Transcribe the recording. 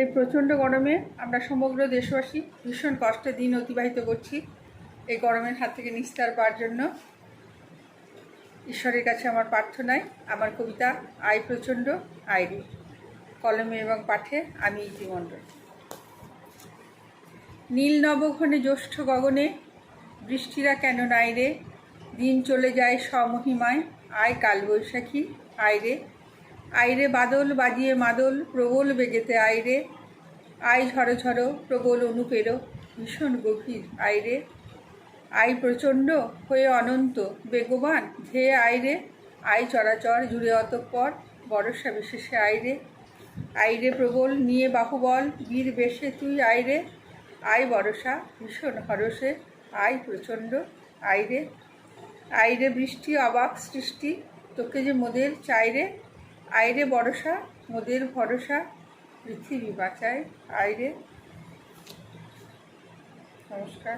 এই প্রচণ্ড গরমে আমরা সমগ্র দেশবাসী ভীষণ কষ্টের দিন অতিবাহিত করছি এই গরমের হাত থেকে নিস্তার পাওয়ার জন্য। ঈশ্বরের কাছে আমার প্রার্থনায় আমার কবিতা আয় প্রচণ্ড আয়রে কলমে এবং পাঠে আমি ইতিমণ্ডল। নীল নবঘনে জ্যৈষ্ঠ গগনে, বৃষ্টিরা কেন নাই রে? দিন চলে যায় স্বমহিমায়, আয় কালবৈশাখী আয়রে আইরে বাদল বাজিয়ে মাদল, প্রবল বেগেতে আইরে। আয় ঝড়ো ঝড়ো, প্রবল অনুপের। ভীষণ গভীর আইরে। আই প্রচণ্ড হয়ে অনন্ত, বেগবান ধেয়ে আইরে। আয় চরাচর জুড়ে অতঃপর বরসা বিশেষে আইরে। আইরে প্রবল, নিয়ে বাহুবল, বীর বেশে তুই আইরে। আয় বরসা ভীষণ হরসে আয় প্রচণ্ড আইরে। আইরে বৃষ্টি, অবাক সৃষ্টি, তোকে যে মোদের চাইরে। আইরে বরসা মোদের ভরসা পৃথিবী বাঁচায়। আইরে। নমস্কার।